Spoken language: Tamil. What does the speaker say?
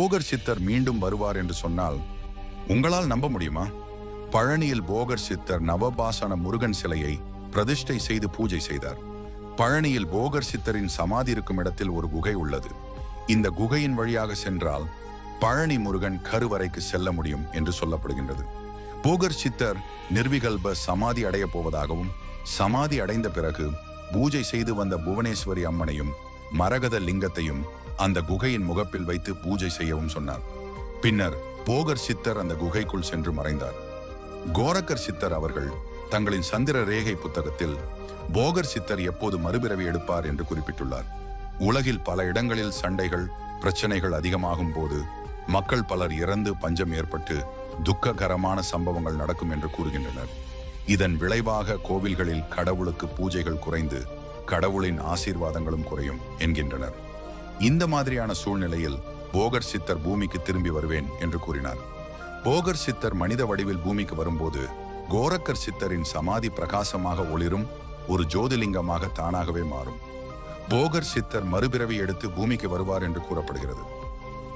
போகர் சித்தர் மீண்டும் வருவார் என்று சொன்னால் உங்களால் நம்ப முடியுமா? பழனியில் போகர் சித்தர் நவபாசன முருகன் சிலையை பிரதிஷ்டை செய்து பூஜை செய்தார். பழனியில் போகர் சித்தரின் சமாதி இருக்கும் இடத்தில் ஒரு குகை உள்ளது. இந்த குகையின் வழியாக சென்றால் பழனி முருகன் கருவறைக்கு செல்ல முடியும் என்று சொல்லப்படுகின்றது. போகர் சித்தர் நிர்விகல்ப சமாதி அடையப் போவதாகவும் சமாதி அடைந்த பிறகு பூஜை செய்து வந்த புவனேஸ்வரி அம்மனையும் மரகத லிங்கத்தையும் அந்த குகையின் முகப்பில் வைத்து பூஜை செய்யவும் சொன்னார். பின்னர் போகர் சித்தர் அந்த குகைக்குள் சென்று மறைந்தார். கோரக்கர் சித்தர் அவர்கள் தங்களின் சந்திர ரேகை புத்தகத்தில் போகர் சித்தர் எப்போது மறுபிறவி எடுப்பார் என்று குறிப்பிட்டுள்ளார். உலகில் பல இடங்களில் சண்டைகள் பிரச்சனைகள் அதிகமாகும் போது மக்கள் பலர் இறந்து பஞ்சம் ஏற்பட்டு துக்ககரமான சம்பவங்கள் நடக்கும் என்று கூறுகின்றனர். இதன் விளைவாக கோவில்களில் கடவுளுக்கு பூஜைகள் குறைந்து கடவுளின் ஆசீர்வாதங்களும் குறையும் என்கின்றனர். இந்த மாதிரியான சூழ்நிலையில் போகர் சித்தர் பூமிக்கு திரும்பி வருவேன் என்று கூறினார். போகர் சித்தர் மனித வடிவில் பூமிக்கு வரும்போது கோரக்கர் சித்தரின் சமாதி பிரகாசமாக ஒளிரும் ஒரு ஜோதிலிங்கமாக தானாகவே மாறும். போகர் சித்தர் மறுபிறவி எடுத்து பூமிக்கு வருவார் என்று கூறப்படுகிறது.